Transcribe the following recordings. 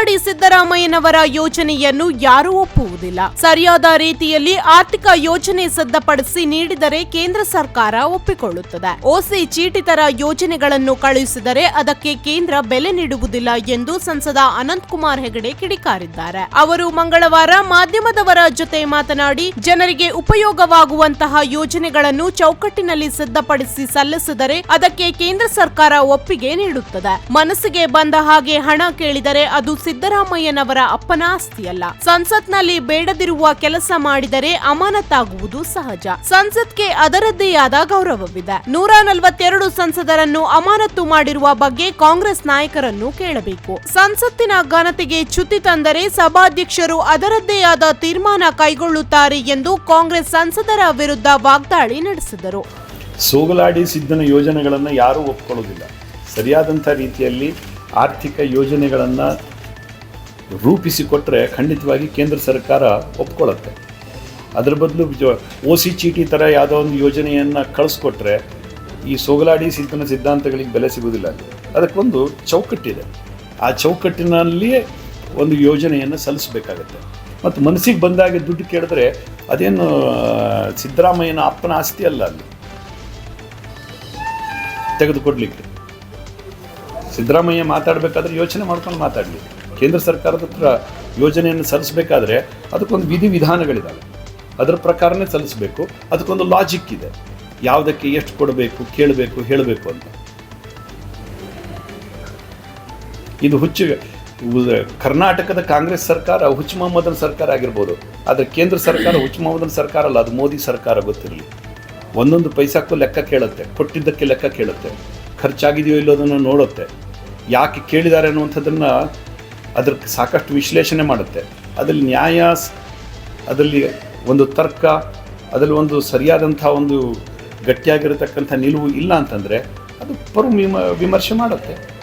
ಸಿದ್ದರಾಮಯ್ಯನವರ ಯೋಜನೆಯನ್ನು ಯಾರೂ ಒಪ್ಪುವುದಿಲ್ಲ. ಸರಿಯಾದ ರೀತಿಯಲ್ಲಿ ಆರ್ಥಿಕ ಯೋಜನೆ ಸಿದ್ಧಪಡಿಸಿ ನೀಡಿದರೆ ಕೇಂದ್ರ ಸರ್ಕಾರ ಒಪ್ಪಿಕೊಳ್ಳುತ್ತದೆ. ಓಸಿ ಚೀಟಿತರ ಯೋಜನೆಗಳನ್ನು ಕಳುಹಿಸಿದರೆ ಅದಕ್ಕೆ ಕೇಂದ್ರ ಬೆಲೆ ನೀಡುವುದಿಲ್ಲ ಎಂದು ಸಂಸದ ಅನಂತಕುಮಾರ್ ಹೆಗಡೆ ಕಿಡಿಕಾರಿದ್ದಾರೆ. ಅವರು ಮಂಗಳವಾರ ಮಾಧ್ಯಮದವರ ಜೊತೆ ಮಾತನಾಡಿ, ಜನರಿಗೆ ಉಪಯೋಗವಾಗುವಂತಹ ಯೋಜನೆಗಳನ್ನು ಚೌಕಟ್ಟಿನಲ್ಲಿ ಸಿದ್ಧಪಡಿಸಿ ಸಲ್ಲಿಸಿದರೆ ಅದಕ್ಕೆ ಕೇಂದ್ರ ಸರ್ಕಾರ ಒಪ್ಪಿಗೆ ನೀಡುತ್ತದೆ. ಮನಸ್ಸಿಗೆ ಬಂದ ಹಾಗೆ ಹಣ ಕೇಳಿದರೆ ಅದು ಸಿದ್ದರಾಮಯ್ಯನವರ ಅಪ್ಪನ ಆಸ್ತಿಯಲ್ಲ. ಸಂಸತ್ನಲ್ಲಿ ಬೇಡದಿರುವ ಕೆಲಸ ಮಾಡಿದರೆ ಅಮಾನತಾಗುವುದು ಸಹಜ. ಸಂಸತ್ಗೆ ಅದರದ್ದೇ ಆದ ಗೌರವವಿದೆ. ನೂರ ನಲವತ್ತೆರಡು ಸಂಸದರನ್ನು ಅಮಾನತು ಮಾಡಿರುವ ಬಗ್ಗೆ ಕಾಂಗ್ರೆಸ್ ನಾಯಕರನ್ನು ಕೇಳಬೇಕು. ಸಂಸತ್ತಿನ ಘನತೆಗೆ ಚ್ಯುತಿ ತಂದರೆ ಸಭಾಧ್ಯಕ್ಷರು ಅದರದ್ದೇ ಆದ ತೀರ್ಮಾನ ಕೈಗೊಳ್ಳುತ್ತಾರೆ ಎಂದು ಕಾಂಗ್ರೆಸ್ ಸಂಸದರ ವಿರುದ್ಧ ವಾಗ್ದಾಳಿ ನಡೆಸಿದರು. ಸೋಗಲಾಡಿ ಸಿದ್ದನ ಯೋಜನೆಗಳನ್ನು ಯಾರೂ ಒಪ್ಕೊಳ್ಳೋದಿಲ್ಲ. ಸರಿಯಾದಂಥ ರೀತಿಯಲ್ಲಿ ಆರ್ಥಿಕ ಯೋಜನೆಗಳನ್ನು ರೂಪಿಸಿಕೊಟ್ರೆ ಖಂಡಿತವಾಗಿ ಕೇಂದ್ರ ಸರ್ಕಾರ ಒಪ್ಕೊಳ್ಳುತ್ತೆ. ಅದರ ಬದಲು ಓ ಸಿ ಚೀಟಿ ಥರ ಯಾವುದೋ ಒಂದು ಯೋಜನೆಯನ್ನು ಕಳಿಸ್ಕೊಟ್ರೆ ಈ ಸೋಗಲಾಡಿ ಸಿದ್ಧನ ಸಿದ್ಧಾಂತಗಳಿಗೆ ಬೆಲೆ ಸಿಗೋದಿಲ್ಲ. ಅದಕ್ಕೊಂದು ಚೌಕಟ್ಟಿದೆ. ಆ ಚೌಕಟ್ಟಿನಲ್ಲಿಯೇ ಒಂದು ಯೋಜನೆಯನ್ನು ಸಲ್ಲಿಸಬೇಕಾಗತ್ತೆ. ಮತ್ತು ಮನಸ್ಸಿಗೆ ಬಂದಾಗ ದುಡ್ಡು ಕೇಳಿದ್ರೆ ಅದೇನು ಸಿದ್ದರಾಮಯ್ಯನ ಅಪ್ಪನ ಆಸ್ತಿ ಅಲ್ಲ ಅಲ್ಲಿ. ತೆಗೆದುಕೊಡ್ಲಿಕ್ಕೆ. ಸಿದ್ದರಾಮಯ್ಯ ಮಾತಾಡಬೇಕಾದ್ರೆ ಯೋಚನೆ ಮಾಡ್ಕೊಂಡು ಮಾತಾಡಲಿ ಕೇಂದ್ರ ಸರ್ಕಾರದ ಹತ್ರ ಯೋಜನೆಯನ್ನು ಸಲ್ಲಿಸಬೇಕಾದ್ರೆ ಅದಕ್ಕೊಂದು ವಿಧಿವಿಧಾನಗಳಿದ್ದಾವೆ ಅದರ ಪ್ರಕಾರನೇ ಸಲ್ಲಿಸಬೇಕು. ಅದಕ್ಕೊಂದು ಲಾಜಿಕ್ ಇದೆ. ಯಾವುದಕ್ಕೆ ಎಷ್ಟು ಕೊಡಬೇಕು, ಕೇಳಬೇಕು, ಹೇಳಬೇಕು ಅಂತ. ಇದು ಹುಚ್ಚು ಕರ್ನಾಟಕದ ಕಾಂಗ್ರೆಸ್ ಸರ್ಕಾರ ಹುಚ್ಚು ಮೊಹಮ್ಮದನ ಸರ್ಕಾರ ಆಗಿರ್ಬೋದು. ಆದರೆ ಕೇಂದ್ರ ಸರ್ಕಾರ ಹುಚ್ಚು ಮೊಹಮ್ಮದನ ಸರ್ಕಾರ ಅಲ್ಲ, ಅದು ಮೋದಿ ಸರ್ಕಾರ ಗೊತ್ತಿರಲಿ. ಒಂದೊಂದು ಪೈಸಾಕ್ಕೂ ಲೆಕ್ಕ ಕೇಳುತ್ತೆ, ಕೊಟ್ಟಿದ್ದಕ್ಕೆ ಲೆಕ್ಕ ಕೇಳುತ್ತೆ. ಖರ್ಚಾಗಿದೆಯೋ ಇಲ್ಲೋದನ್ನು ನೋಡುತ್ತೆ. ಯಾಕೆ ಕೇಳಿದ್ದಾರೆ ಅನ್ನುವಂಥದ್ದನ್ನು ಅದ್ರ ಸಾಕಷ್ಟು ವಿಶ್ಲೇಷಣೆ ಮಾಡುತ್ತೆ. ಅದರಲ್ಲಿ ನ್ಯಾಯ ಅದರಲ್ಲಿ ಒಂದು ತರ್ಕ, ಅದರಲ್ಲಿ ಒಂದು ಸರಿಯಾದಂಥ ಒಂದು ಗಟ್ಟಿಯಾಗಿರತಕ್ಕಂಥ ನಿಲುವು ಇಲ್ಲ ಅಂತಂದರೆ ಅದು ಪರು ವಿಮ, ವಿಮರ್ಶೆ ಮಾಡುತ್ತೆ.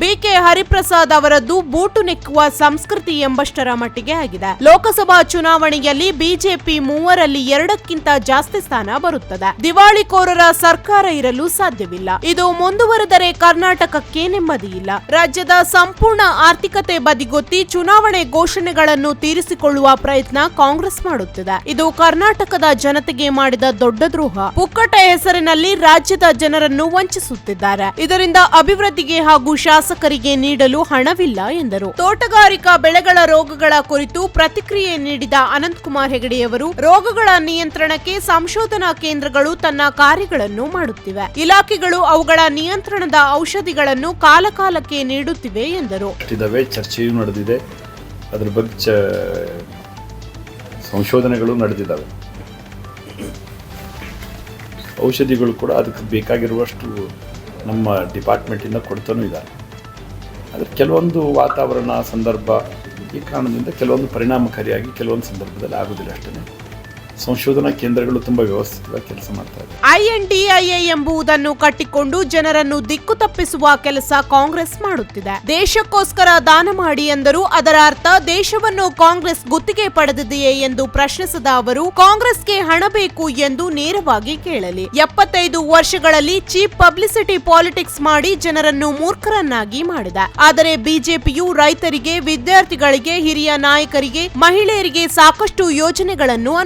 ಬಿಕೆ ಹರಿಪ್ರಸಾದ್ ಅವರದ್ದು ಬೂಟು ನೆಕ್ಕುವ ಸಂಸ್ಕೃತಿ ಎಂಬಷ್ಟರ ಮಟ್ಟಿಗೆ ಆಗಿದೆ. ಲೋಕಸಭಾ ಚುನಾವಣೆಯಲ್ಲಿ ಬಿಜೆಪಿ ಮೂವರಲ್ಲಿ ಎರಡಕ್ಕಿಂತ ಜಾಸ್ತಿ ಸ್ಥಾನ ಬರುತ್ತದೆ. ದಿವಾಳಿಕೋರರ ಸರ್ಕಾರ ಇರಲು ಸಾಧ್ಯವಿಲ್ಲ. ಇದು ಮುಂದುವರೆದರೆ ಕರ್ನಾಟಕಕ್ಕೆ ನೆಮ್ಮದಿ ಇಲ್ಲ. ರಾಜ್ಯದ ಸಂಪೂರ್ಣ ಆರ್ಥಿಕತೆ ಬದಿಗೊತ್ತಿ ಚುನಾವಣೆ ಘೋಷಣೆಗಳನ್ನು ತೀರಿಸಿಕೊಳ್ಳುವ ಪ್ರಯತ್ನ ಕಾಂಗ್ರೆಸ್ ಮಾಡುತ್ತಿದೆ. ಇದು ಕರ್ನಾಟಕದ ಜನತೆಗೆ ಮಾಡಿದ ದೊಡ್ಡ ದ್ರೋಹ. ಪುಕ್ಕಟ ಹೆಸರಿನಲ್ಲಿ ರಾಜ್ಯದ ಜನರನ್ನು ವಂಚಿಸುತ್ತಿದ್ದಾರೆ. ಇದರಿಂದ ಅಭಿವೃದ್ಧಿಗೆ ಹಾಗೂ ಶಾಸಕರಿಗೆ ನೀಡಲು ಹಣವಿಲ್ಲ ಎಂದರು. ತೋಟಗಾರಿಕಾ ಬೆಳೆಗಳ ರೋಗಗಳ ಕುರಿತು ಪ್ರತಿಕ್ರಿಯೆ ನೀಡಿದ ಅನಂತಕುಮಾರ್ ಹೆಗಡೆಯವರು ರೋಗಗಳ ನಿಯಂತ್ರಣಕ್ಕೆ ಸಂಶೋಧನಾ ಕೇಂದ್ರಗಳು ತನ್ನ ಕಾರ್ಯಗಳನ್ನು ಮಾಡುತ್ತಿವೆ. ಇಲಾಖೆಗಳು ಅವುಗಳ ನಿಯಂತ್ರಣದ ಔಷಧಿಗಳನ್ನು ಕಾಲಕಾಲಕ್ಕೆ ನೀಡುತ್ತಿವೆ ಎಂದರು. ಚರ್ಚೆಯೂ ನಡೆದಿದೆ. ಅದರ ಬಗ್ಗೆ ಸಂಶೋಧನೆಗಳು ನಡೆದಿದ್ದಾವೆ. ಔಷಧಿಗಳು ಕೂಡ ಅದಕ್ಕೆ ಬೇಕಾಗಿರುವಷ್ಟು ನಮ್ಮ ಡಿಪಾರ್ಟ್ಮೆಂಟಿಂದ ಕೊಡ್ತಾನೂ ಇದ್ದಾರೆ. ಆದರೆ ಕೆಲವೊಂದು ವಾತಾವರಣ ಸಂದರ್ಭ ಈ ಕಾರಣದಿಂದ ಕೆಲವೊಂದು ಪರಿಣಾಮಕಾರಿಯಾಗಿ ಕೆಲವೊಂದು ಸಂದರ್ಭದಲ್ಲಿ ಆಗೋದಿಲ್ಲ ಅಷ್ಟೇ. ಸಂಶೋಧನಾ ಕೇಂದ್ರಗಳು ತುಂಬಾ ವ್ಯವಸ್ಥಿತವಾಗಿ ಕೆಲಸ ಮಾಡ್ತಾ ಐ ಐಎನ್ಡಿಐಎ ಎಂಬುದನ್ನು ಕಟ್ಟಿಕೊಂಡು ಜನರನ್ನು ದಿಕ್ಕು ತಪ್ಪಿಸುವ ಕೆಲಸ ಕಾಂಗ್ರೆಸ್ ಮಾಡುತ್ತಿದೆ. ದೇಶಕ್ಕೋಸ್ಕರ ದಾನ ಮಾಡಿ ಎಂದರು. ಅದರ ಅರ್ಥ, ದೇಶವನ್ನು ಕಾಂಗ್ರೆಸ್ ಗುತ್ತಿಗೆ ಪಡೆದಿದೆಯೇ ಎಂದು ಪ್ರಶ್ನಿಸಿದ ಅವರು, ಕಾಂಗ್ರೆಸ್ಗೆ ಹಣ ಬೇಕು ಎಂದು ನೇರವಾಗಿ ಕೇಳಲಿ. ಎಪ್ಪತ್ತೈದು ವರ್ಷಗಳಲ್ಲಿ ಚೀಪ್ ಪಬ್ಲಿಸಿಟಿ ಪಾಲಿಟಿಕ್ಸ್ ಮಾಡಿ ಜನರನ್ನು ಮೂರ್ಖರನ್ನಾಗಿ ಮಾಡಿದೆ. ಆದರೆ ಬಿಜೆಪಿಯು ರೈತರಿಗೆ, ವಿದ್ಯಾರ್ಥಿಗಳಿಗೆ, ಹಿರಿಯ ನಾಯಕರಿಗೆ, ಮಹಿಳೆಯರಿಗೆ ಸಾಕಷ್ಟು ಯೋಜನೆಗಳನ್ನು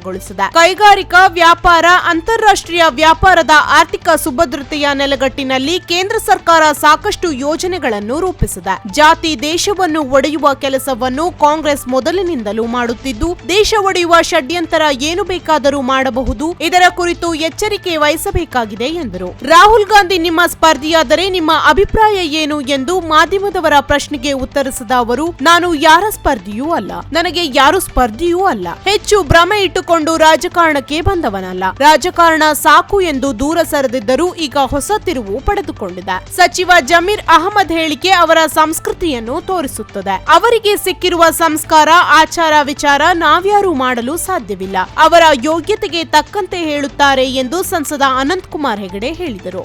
ಅನುಷ್ಠಾನಗೊಳಿಸಿದೆ ಕೈಗಾರಿಕಾ ವ್ಯಾಪಾರ, ಅಂತಾರಾಷ್ಟ್ರೀಯ ವ್ಯಾಪಾರದ ಆರ್ಥಿಕ ಸುಭದ್ರತೆಯ ನೆಲೆಗಟ್ಟಿನಲ್ಲಿ ಕೇಂದ್ರ ಸರ್ಕಾರ ಸಾಕಷ್ಟು ಯೋಜನೆಗಳನ್ನು ರೂಪಿಸಿದೆ. ಜಾತಿ ದೇಶವನ್ನು ಒಡೆಯುವ ಕೆಲಸವನ್ನು ಕಾಂಗ್ರೆಸ್ ಮೊದಲಿನಿಂದಲೂ ಮಾಡುತ್ತಿದ್ದು, ದೇಶ ಒಡೆಯುವ ಷಡ್ಯಂತರ ಏನು ಬೇಕಾದರೂ ಮಾಡಬಹುದು, ಇದರ ಕುರಿತು ಎಚ್ಚರಿಕೆ ವಹಿಸಬೇಕಾಗಿದೆ ಎಂದರು. ರಾಹುಲ್ ಗಾಂಧಿ ನಿಮ್ಮ ಸ್ಪರ್ಧಿಯಾದರೆ ನಿಮ್ಮ ಅಭಿಪ್ರಾಯ ಏನು ಎಂದು ಮಾಧ್ಯಮದವರ ಪ್ರಶ್ನೆಗೆ ಉತ್ತರಿಸಿದ ಅವರು, ನಾನು ಯಾರ ಸ್ಪರ್ಧಿಯೂ ಅಲ್ಲ. ನನಗೆ ಯಾರು ಸ್ಪರ್ಧಿಯೂ ಅಲ್ಲ. ಹೆಚ್ಚು ಭ್ರಮೆ ಇಟ್ಟುಕೊಂಡು ರಾಜಕಾರಣಕ್ಕೆ ಬಂದವನಲ್ಲ. ರಾಜಕಾರಣ ಸಾಕು ಎಂದು ದೂರ ಸರಿದಿದ್ದರೂ ಈಗ ಹೊಸ ತಿರುವು ಪಡೆದುಕೊಂಡಿದೆ. ಸಚಿವ ಜಮೀರ್ ಅಹಮದ್ ಹೇಳಿಕೆ ಅವರ ಸಂಸ್ಕೃತಿಯನ್ನು ತೋರಿಸುತ್ತದೆ. ಅವರಿಗೆ ಸಿಕ್ಕಿರುವ ಸಂಸ್ಕಾರ, ಆಚಾರ ವಿಚಾರ ನಾವ್ಯಾರೂ ಮಾಡಲು ಸಾಧ್ಯವಿಲ್ಲ. ಅವರ ಯೋಗ್ಯತೆಗೆ ತಕ್ಕಂತೆ ಹೇಳುತ್ತಾರೆ ಎಂದು ಸಂಸದ ಅನಂತ್ ಕುಮಾರ್ ಹೆಗಡೆ ಹೇಳಿದರು.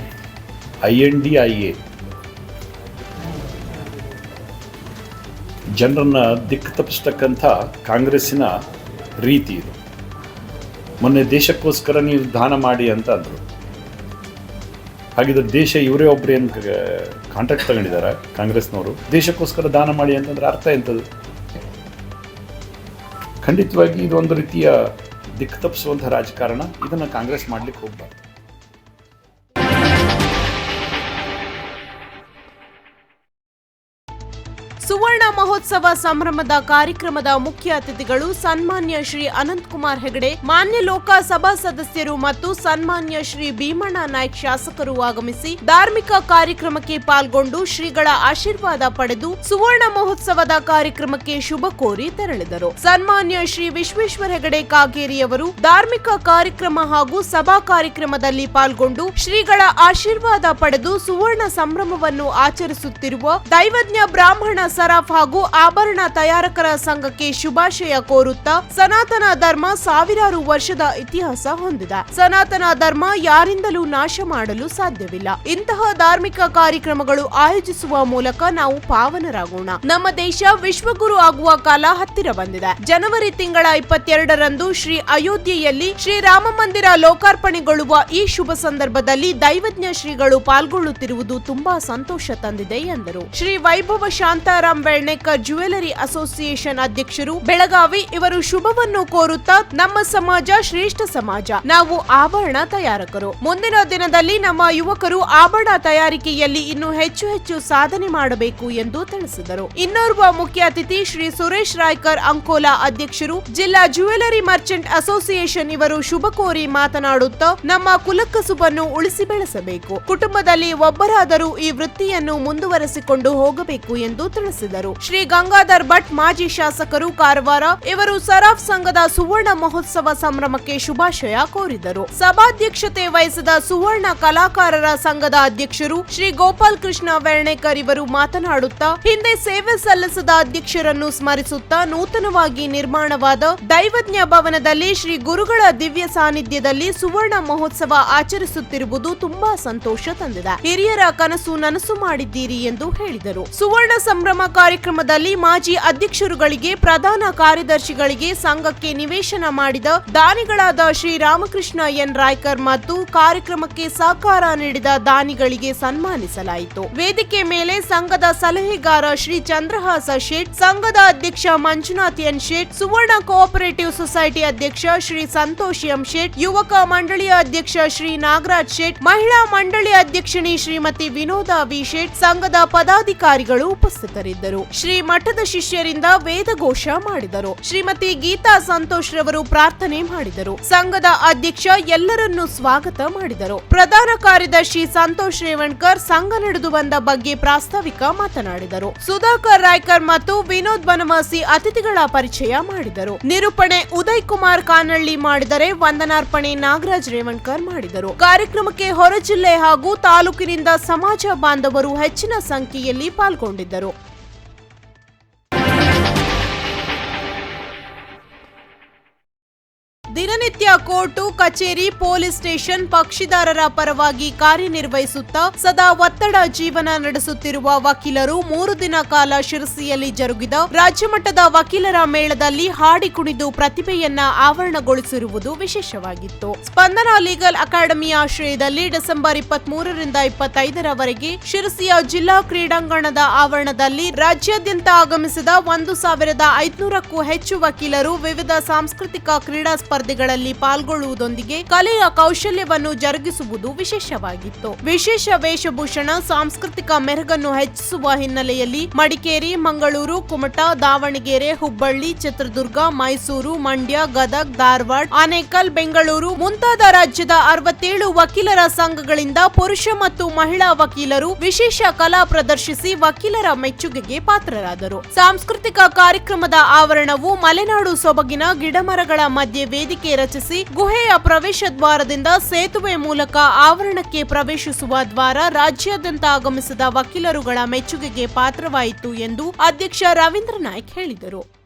ಜನರನ್ನ ದಿಕ್ಕು ತಪ್ಪಿಸ್ತಕ್ಕಂಥ ಕಾಂಗ್ರೆಸ್ಸಿನ ರೀತಿ ಇದು. ಮೊನ್ನೆ ದೇಶಕ್ಕೋಸ್ಕರ ನೀವು ದಾನ ಮಾಡಿ ಅಂತ ಅಂದರು. ಹಾಗಿದ್ರೆ ದೇಶ ಇವರೇ ಒಬ್ಬರೇ ಏನು ಕಾಂಟ್ರಾಕ್ಟ್ ತಗೊಂಡಿದ್ದಾರೆ ಕಾಂಗ್ರೆಸ್ನವರು. ದೇಶಕ್ಕೋಸ್ಕರ ದಾನ ಮಾಡಿ ಅಂತಂದ್ರೆ ಅರ್ಥ ಎಂಥದ್ದು ಖಂಡಿತವಾಗಿ ಇದೊಂದು ರೀತಿಯ ದಿಕ್ಕು ತಪ್ಪಿಸುವಂಥ ರಾಜಕಾರಣ ಇದನ್ನು ಕಾಂಗ್ರೆಸ್ ಮಾಡ್ಲಿಕ್ಕೆ ಹೋಗ್ಬಾರ್ದು. ಸುವರ್ಣ ಮಹೋತ್ಸವ ಸಂಭ್ರಮದ ಕಾರ್ಯಕ್ರಮದ ಮುಖ್ಯ ಅತಿಥಿಗಳು ಸನ್ಮಾನ್ಯ ಶ್ರೀ ಅನಂತಕುಮಾರ್ ಹೆಗಡೆ, ಮಾನ್ಯ ಲೋಕಸಭಾ ಸದಸ್ಯರು ಮತ್ತು ಸನ್ಮಾನ್ಯ ಶ್ರೀ ಭೀಮಣ್ಣ ನಾಯ್ಕ್ ಶಾಸಕರು ಆಗಮಿಸಿ ಧಾರ್ಮಿಕ ಕಾರ್ಯಕ್ರಮಕ್ಕೆ ಪಾಲ್ಗೊಂಡು ಶ್ರೀಗಳ ಆಶೀರ್ವಾದ ಪಡೆದು ಸುವರ್ಣ ಮಹೋತ್ಸವದ ಕಾರ್ಯಕ್ರಮಕ್ಕೆ ಶುಭ ಕೋರಿ ತೆರಳಿದರು. ಸನ್ಮಾನ್ಯ ಶ್ರೀ ವಿಶ್ವೇಶ್ವರ ಹೆಗಡೆ ಕಾಗೇರಿಯವರು ಧಾರ್ಮಿಕ ಕಾರ್ಯಕ್ರಮ ಹಾಗೂ ಸಭಾ ಕಾರ್ಯಕ್ರಮದಲ್ಲಿ ಪಾಲ್ಗೊಂಡು ಶ್ರೀಗಳ ಆಶೀರ್ವಾದ ಪಡೆದು ಸುವರ್ಣ ಸಂಭ್ರಮವನ್ನು ಆಚರಿಸುತ್ತಿರುವ ದೈವಜ್ಞ ಬ್ರಾಹ್ಮಣ ಸರಾಫ್ ಹಾಗೂ ಆಭರಣ ತಯಾರಕರ ಸಂಘಕ್ಕೆ ಶುಭಾಶಯ ಕೋರುತ್ತಾ ಸನಾತನ ಧರ್ಮ ಸಾವಿರಾರು ವರ್ಷದ ಇತಿಹಾಸ ಹೊಂದಿದೆ. ಸನಾತನ ಧರ್ಮ ಯಾರಿಂದಲೂ ನಾಶ ಮಾಡಲು ಸಾಧ್ಯವಿಲ್ಲ. ಇಂತಹ ಧಾರ್ಮಿಕ ಕಾರ್ಯಕ್ರಮಗಳು ಆಯೋಜಿಸುವ ಮೂಲಕ ನಾವು ಪಾವನರಾಗೋಣ. ನಮ್ಮ ದೇಶ ವಿಶ್ವಗುರು ಆಗುವ ಕಾಲ ಹತ್ತಿರ ಬಂದಿದೆ. ಜನವರಿ ತಿಂಗಳ ಇಪ್ಪತ್ತೆರಡರಂದು ಶ್ರೀ ಅಯೋಧ್ಯೆಯಲ್ಲಿ ಶ್ರೀರಾಮ ಮಂದಿರ ಲೋಕಾರ್ಪಣೆಗೊಳ್ಳುವ ಈ ಶುಭ ಸಂದರ್ಭದಲ್ಲಿ ದೈವಜ್ಞ ಶ್ರೀಗಳು ಪಾಲ್ಗೊಳ್ಳುತ್ತಿರುವುದು ತುಂಬಾ ಸಂತೋಷ ತಂದಿದೆ ಎಂದರು. ಶ್ರೀ ವೈಭವ ಶಾಂತಾರಾಮ್ ಬೆಳ್ನೇಕರ್ ಜ್ಯುವೆಲರಿ ಅಸೋಸಿಯೇಷನ್ ಅಧ್ಯಕ್ಷರು, ಬೆಳಗಾವಿ ಇವರು ಶುಭವನ್ನು ಕೋರುತ್ತಾ ನಮ್ಮ ಸಮಾಜ ಶ್ರೇಷ್ಠ ಸಮಾಜ, ನಾವು ಆಭರಣ ತಯಾರಕರು. ಮುಂದಿನ ದಿನದಲ್ಲಿ ನಮ್ಮ ಯುವಕರು ಆಭರಣ ತಯಾರಿಕೆಯಲ್ಲಿ ಇನ್ನು ಹೆಚ್ಚು ಹೆಚ್ಚು ಸಾಧನೆ ಮಾಡಬೇಕು ಎಂದು ತಿಳಿಸಿದರು. ಇನ್ನೋರ್ವ ಮುಖ್ಯ ಅತಿಥಿ ಶ್ರೀ ಸುರೇಶ್ ರಾಯ್ಕರ್ ಅಂಕೋಲಾ ಅಧ್ಯಕ್ಷರು, ಜಿಲ್ಲಾ ಜ್ಯುವೆಲರಿ ಮರ್ಚೆಂಟ್ ಅಸೋಸಿಯೇಷನ್ ಇವರು ಶುಭ ಕೋರಿ ಮಾತನಾಡುತ್ತಾ ನಮ್ಮ ಕುಲಕಸುಬನ್ನು ಉಳಿಸಿ ಬೆಳೆಸಬೇಕು. ಕುಟುಂಬದಲ್ಲಿ ಒಬ್ಬರಾದರೂ ಈ ವೃತ್ತಿಯನ್ನು ಮುಂದುವರೆಸಿಕೊಂಡು ಹೋಗಬೇಕು ಎಂದು ತಿಳಿಸಿದರು. ಶ್ರೀ ಗಂಗಾಧರ್ ಭಟ್ ಮಾಜಿ ಶಾಸಕರು ಕಾರವಾರ, ಇವರು ಸರಾಫ್ ಸಂಘದ ಸುವರ್ಣ ಮಹೋತ್ಸವ ಸಂಭ್ರಮಕ್ಕೆ ಶುಭಾಶಯ ಕೋರಿದರು. ಸಭಾಧ್ಯಕ್ಷತೆ ವಹಿಸಿದ ಸುವರ್ಣ ಕಲಾಕಾರರ ಸಂಘದ ಅಧ್ಯಕ್ಷರು ಶ್ರೀ ಗೋಪಾಲ್ ಕೃಷ್ಣ ವೆರ್ಣೇಕರ್ ಇವರು ಮಾತನಾಡುತ್ತಾ, ಹಿಂದೆ ಸೇವೆ ಸಲ್ಲಿಸಿದ ಅಧ್ಯಕ್ಷರನ್ನು ಸ್ಮರಿಸುತ್ತಾ ನೂತನವಾಗಿ ನಿರ್ಮಾಣವಾದ ದೈವಜ್ಞ ಭವನದಲ್ಲಿ ಶ್ರೀ ಗುರುಗಳ ದಿವ್ಯ ಸಾನ್ನಿಧ್ಯದಲ್ಲಿ ಸುವರ್ಣ ಮಹೋತ್ಸವ ಆಚರಿಸುತ್ತಿರುವುದು ತುಂಬಾ ಸಂತೋಷ ತಂದಿದೆ. ಹಿರಿಯರ ಕನಸು ನನಸು ಮಾಡಿದ್ದೀರಿ ಎಂದು ಹೇಳಿದರು. ಸುವರ್ಣ ಸಂಭ್ರಮ ಕಾರ್ಯಕ್ರಮದಲ್ಲಿ ಮಾಜಿ ಅಧ್ಯಕ್ಷರುಗಳಿಗೆ, ಪ್ರಧಾನ ಕಾರ್ಯದರ್ಶಿಗಳಿಗೆ ಸಂಘಕ್ಕೆ ನಿವೇಶನ ಮಾಡಿದ ದಾನಿಗಳಾದ ಶ್ರೀ ರಾಮಕೃಷ್ಣ ಎನ್. ರಾಯ್ಕರ್ ಮತ್ತು ಕಾರ್ಯಕ್ರಮಕ್ಕೆ ಸಹಕಾರ ನೀಡಿದ ದಾನಿಗಳಿಗೆ ಸನ್ಮಾನಿಸಲಾಯಿತು. ವೇದಿಕೆ ಮೇಲೆ ಸಂಘದ ಸಲಹೆಗಾರ ಶ್ರೀ ಚಂದ್ರಹಾಸ ಶೇಟ್, ಸಂಘದ ಅಧ್ಯಕ್ಷ Manjunath N. Shet, Suvarna cooperative society ಅಧ್ಯಕ್ಷ ಶ್ರೀ ಸಂತೋಷ್ ಎಂ. ಶೇಟ್, ಯುವಕ ಮಂಡಳಿಯ ಅಧ್ಯಕ್ಷ ಶ್ರೀ ನಾಗರಾಜ್ ಶೇಟ್, ಮಹಿಳಾ ಮಂಡಳಿ ಅಧ್ಯಕ್ಷಿಣಿ ಶ್ರೀಮತಿ ವಿನೋದ ವಿ. ಶೇಟ್, ಸಂಘದ ಪದಾಧಿಕಾರಿಗಳು ಉಪಸ್ಥಿತರಿದ್ದರು. ಶ್ರೀ ಮಠದ ಶಿಷ್ಯರಿಂದ ವೇದಘೋಷ ಮಾಡಿದರು. ಶ್ರೀಮತಿ ಗೀತಾ ಸಂತೋಷ್ ರವರು ಪ್ರಾರ್ಥನೆ ಮಾಡಿದರು. ಸಂಘದ ಅಧ್ಯಕ್ಷ ಎಲ್ಲರನ್ನೂ ಸ್ವಾಗತ ಮಾಡಿದರು. ಪ್ರಧಾನ ಕಾರ್ಯದರ್ಶಿ ಸಂತೋಷ್ ರೇವಣ್ಕರ್ ಸಂಘ ನಡೆದು ಬಂದ ಬಗ್ಗೆ ಪ್ರಾಸ್ತಾವಿಕ ಮಾತನಾಡಿದರು. ಸುಧಾಕರ್ ರಾಯ್ಕರ್ ಮತ್ತು ವಿನೋದ್ ಬನವಾಸಿ ಅತಿಥಿಗಳ ಪರಿಚಯ ಮಾಡಿದರು. ನಿರೂಪಣೆ ಉದಯ್ ಕುಮಾರ್ ಕಾನಳ್ಳಿ ಮಾಡಿದರೆ ವಂದನಾರ್ಪಣೆ ನಾಗರಾಜ್ ರೇವಣ್ಕರ್ ಮಾಡಿದರು. ಕಾರ್ಯಕ್ರಮಕ್ಕೆ ಹೊರ ಜಿಲ್ಲೆ ಹಾಗೂ ತಾಲೂಕಿನಿಂದ ಸಮಾಜ ಬಾಂಧವರು ಹೆಚ್ಚಿನ ಸಂಖ್ಯೆಯಲ್ಲಿ ಪಾಲ್ಗೊಂಡಿದ್ದರು. ದಿನನಿತ್ಯ ಕೋರ್ಟು, ಕಚೇರಿ, ಪೊಲೀಸ್ ಸ್ಟೇಷನ್ ಪಕ್ಷಿದಾರರ ಪರವಾಗಿ ಕಾರ್ಯನಿರ್ವಹಿಸುತ್ತಾ ಸದಾ ಒತ್ತಡ ಜೀವನ ನಡೆಸುತ್ತಿರುವ ವಕೀಲರು ಮೂರು ದಿನ ಕಾಲ ಶಿರಸಿಯಲ್ಲಿ ಜರುಗಿದ ರಾಜ್ಯಮಟ್ಟದ ವಕೀಲರ ಮೇಳದಲ್ಲಿ ಹಾಡಿ ಕುಣಿದು ಪ್ರತಿಭೆಯನ್ನ ಆವರಣಗೊಳಿಸಿರುವುದು ವಿಶೇಷವಾಗಿತ್ತು. ಸ್ಪಂದನ ಲೀಗಲ್ ಅಕಾಡೆಮಿ ಆಶ್ರಯದಲ್ಲಿ ಡಿಸೆಂಬರ್ ಇಪ್ಪತ್ತ್ ಮೂರರಿಂದ ಇಪ್ಪತ್ತೈದರವರೆಗೆ ಶಿರಸಿಯ ಜಿಲ್ಲಾ ಕ್ರೀಡಾಂಗಣದ ಆವರಣದಲ್ಲಿ ರಾಜ್ಯಾದ್ಯಂತ ಆಗಮಿಸಿದ ಒಂದು ಸಾವಿರದ ಐದುನೂರಕ್ಕೂ ಹೆಚ್ಚು ವಕೀಲರು ವಿವಿಧ ಸಾಂಸ್ಕೃತಿಕ ಕ್ರೀಡಾ ಸ್ಪರ್ಧೆಗಳಲ್ಲಿ ಪಾಲ್ಗೊಳ್ಳುವುದೊಂದಿಗೆ ಕಲೆಯ ಕೌಶಲ್ಯವನ್ನು ಜರುಗಿಸುವುದು ವಿಶೇಷವಾಗಿತ್ತು. ವಿಶೇಷ ವೇಷಭೂಷಣ, ಸಾಂಸ್ಕೃತಿಕ ಮೆರುಗನ್ನು ಹೆಚ್ಚಿಸುವ ಹಿನ್ನೆಲೆಯಲ್ಲಿ ಮಡಿಕೇರಿ, ಮಂಗಳೂರು, ಕುಮಟಾ, ದಾವಣಗೆರೆ, ಹುಬ್ಬಳ್ಳಿ, ಚಿತ್ರದುರ್ಗ, ಮೈಸೂರು, ಮಂಡ್ಯ, ಗದಗ್, ಧಾರವಾಡ, ಆನೇಕಲ್, ಬೆಂಗಳೂರು ಮುಂತಾದ ರಾಜ್ಯದ ಅರವತ್ತೇಳು ವಕೀಲರ ಸಂಘಗಳಿಂದ ಪುರುಷ ಮತ್ತು ಮಹಿಳಾ ವಕೀಲರು ವಿಶೇಷ ಕಲಾ ಪ್ರದರ್ಶಿಸಿ ವಕೀಲರ ಮೆಚ್ಚುಗೆಗೆ ಪಾತ್ರರಾದರು. ಸಾಂಸ್ಕೃತಿಕ ಕಾರ್ಯಕ್ರಮದ ಆವರಣವು ಮಲೆನಾಡು ಸೊಬಗಿನ ಗಿಡಮರಗಳ ಮಧ್ಯೆ ವೇದಿಕೆ ರಚಿಸಿ ಗುಹೆಯ ಪ್ರವೇಶ ದ್ವಾರದಿಂದ ಸೇತುವೆ ಮೂಲಕ ಆವರಣಕ್ಕೆ ಪ್ರವೇಶಿಸುವ ದ್ವಾರ ರಾಜ್ಯಾದ್ಯಂತ ಆಗಮಿಸಿದ ವಕೀಲರುಗಳ ಮೆಚ್ಚುಗೆಗೆ ಪಾತ್ರವಾಯಿತು ಎಂದು ಅಧ್ಯಕ್ಷ ರವೀಂದ್ರ ನಾಯ್ಕ್ ಹೇಳಿದರು.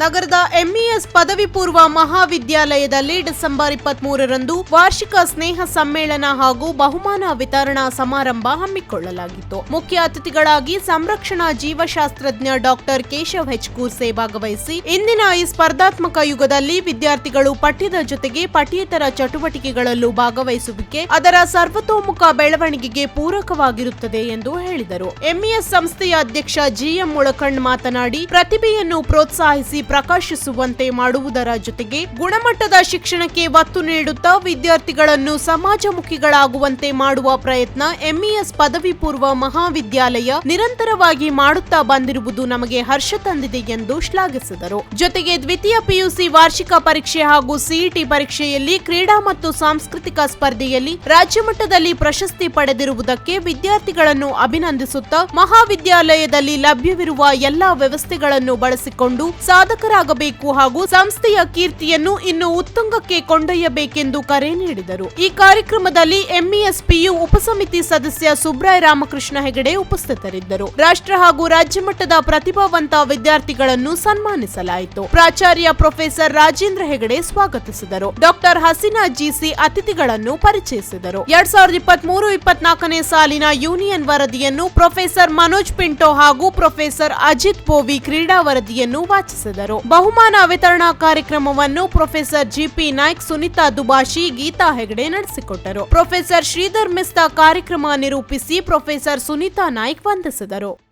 ನಗರದ ಎಂಇಎಸ್ ಪದವಿ ಪೂರ್ವ ಮಹಾವಿದ್ಯಾಲಯದಲ್ಲಿ ಡಿಸೆಂಬರ್ ಇಪ್ಪತ್ತ್ ಮೂರರಂದು ವಾರ್ಷಿಕ ಸ್ನೇಹ ಸಮ್ಮೇಳನ ಹಾಗೂ ಬಹುಮಾನ ವಿತರಣಾ ಸಮಾರಂಭ ಹಮ್ಮಿಕೊಳ್ಳಲಾಗಿತ್ತು. ಮುಖ್ಯ ಅತಿಥಿಗಳಾಗಿ ಸಂರಕ್ಷಣಾ ಜೀವಶಾಸ್ತ್ರಜ್ಞ ಡಾಕ್ಟರ್ ಕೇಶವ್ ಹೆಚ್ ಕೂರ್ಸೆ ಭಾಗವಹಿಸಿ, ಇಂದಿನ ಈ ಸ್ಪರ್ಧಾತ್ಮಕ ಯುಗದಲ್ಲಿ ವಿದ್ಯಾರ್ಥಿಗಳು ಪಠ್ಯದ ಜೊತೆಗೆ ಪಠ್ಯೇತರ ಚಟುವಟಿಕೆಗಳಲ್ಲೂ ಭಾಗವಹಿಸುವಿಕೆ, ಅದರ ಸರ್ವತೋಮುಖ ಬೆಳವಣಿಗೆಗೆ ಪೂರಕವಾಗಿರುತ್ತದೆ ಎಂದು ಹೇಳಿದರು. ಎಂಇಎಸ್ ಸಂಸ್ಥೆಯ ಅಧ್ಯಕ್ಷ ಜಿಎಂ ಮುಳಕಂಡ್ ಮಾತನಾಡಿ, ಪ್ರತಿಭೆಯನ್ನು ಪ್ರೋತ್ಸಾಹಿಸಿ ಪ್ರಕಾಶಿಸುವಂತೆ ಮಾಡುವುದರ ಜೊತೆಗೆ ಗುಣಮಟ್ಟದ ಶಿಕ್ಷಣಕ್ಕೆ ಒತ್ತು ನೀಡುತ್ತಾ ವಿದ್ಯಾರ್ಥಿಗಳನ್ನು ಸಮಾಜಮುಖಿಗಳಾಗುವಂತೆ ಮಾಡುವ ಪ್ರಯತ್ನ ಎಂಇಎಸ್ ಪದವಿ ಪೂರ್ವ ಮಹಾವಿದ್ಯಾಲಯ ನಿರಂತರವಾಗಿ ಮಾಡುತ್ತಾ ಬಂದಿರುವುದು ನಮಗೆ ಹರ್ಷ ತಂದಿದೆ ಎಂದು ಶ್ಲಾಘಿಸಿದರು. ಜೊತೆಗೆ ದ್ವಿತೀಯ ಪಿಯುಸಿ ವಾರ್ಷಿಕ ಪರೀಕ್ಷೆ ಹಾಗೂ ಸಿಇಟಿ ಪರೀಕ್ಷೆಯಲ್ಲಿ ಕ್ರೀಡಾ ಮತ್ತು ಸಾಂಸ್ಕೃತಿಕ ಸ್ಪರ್ಧೆಯಲ್ಲಿ ರಾಜ್ಯ ಮಟ್ಟದಲ್ಲಿ ಪ್ರಶಸ್ತಿ ಪಡೆದಿರುವುದಕ್ಕೆ ವಿದ್ಯಾರ್ಥಿಗಳನ್ನು ಅಭಿನಂದಿಸುತ್ತಾ ಮಹಾವಿದ್ಯಾಲಯದಲ್ಲಿ ಲಭ್ಯವಿರುವ ಎಲ್ಲಾ ವ್ಯವಸ್ಥೆಗಳನ್ನು ಬಳಸಿಕೊಂಡು ಸಾಧಕರಾಗಬೇಕು ಹಾಗೂ ಸಂಸ್ಥೆಯ ಕೀರ್ತಿಯನ್ನು ಇನ್ನು ಉತ್ತುಂಗಕ್ಕೆ ಕೊಂಡೊಯ್ಯಬೇಕೆಂದು ಕರೆ ನೀಡಿದರು. ಈ ಕಾರ್ಯಕ್ರಮದಲ್ಲಿ ಎಂಇಎಸ್ಪಿಯು ಉಪಸಮಿತಿ ಸದಸ್ಯ ಸುಬ್ರಾಯ್ ರಾಮಕೃಷ್ಣ ಹೆಗಡೆ ಉಪಸ್ಥಿತರಿದ್ದರು. ರಾಷ್ಟ್ರ ಹಾಗೂ ರಾಜ್ಯ ಮಟ್ಟದ ಪ್ರತಿಭಾವಂತ ವಿದ್ಯಾರ್ಥಿಗಳನ್ನು ಸನ್ಮಾನಿಸಲಾಯಿತು. ಪ್ರಾಚಾರ್ಯ ಪ್ರೊಫೆಸರ್ ರಾಜೇಂದ್ರ ಹೆಗಡೆ ಸ್ವಾಗತಿಸಿದರು. ಡಾಕ್ಟರ್ ಹಸೀನಾ ಜಿಸಿ ಅತಿಥಿಗಳನ್ನು ಪರಿಚಯಿಸಿದರು. ಎರಡ್ ಸಾವಿರದ ಇಪ್ಪತ್ತ್ ಮೂರು ಇಪ್ಪತ್ನಾಲ್ಕನೇ ಸಾಲಿನ ಯೂನಿಯನ್ ವರದಿಯನ್ನು ಪ್ರೊಫೆಸರ್ ಮನೋಜ್ ಪಿಂಟೋ ಹಾಗೂ ಪ್ರೊಫೆಸರ್ ಅಜಿತ್ ಪೋವಿ ಕ್ರೀಡಾ ವರದಿಯನ್ನು ವಾಚಿಸಿದರು. ಬಹುಮಾನ ವಿತರಣಾ ಕಾರ್ಯಕ್ರಮವನ್ನು ಪ್ರೊಫೆಸರ್ ಜಿಪಿ ನಾಯ್ಕ್, ಸುನಿತಾ ದುಬಾಶಿ ಗೀತಾ ಹೆಗಡೆ ನಡೆಸಿಕೊಟ್ಟರು. ಪ್ರೊಫೆಸರ್ ಶ್ರೀಧರ್ ಮಿಸ್ತಾ ಕಾರ್ಯಕ್ರಮ ನಿರೂಪಿಸಿ ಪ್ರೊಫೆಸರ್ ಸುನೀತಾ ನಾಯ್ಕ್ ವಂದಿಸಿದರು.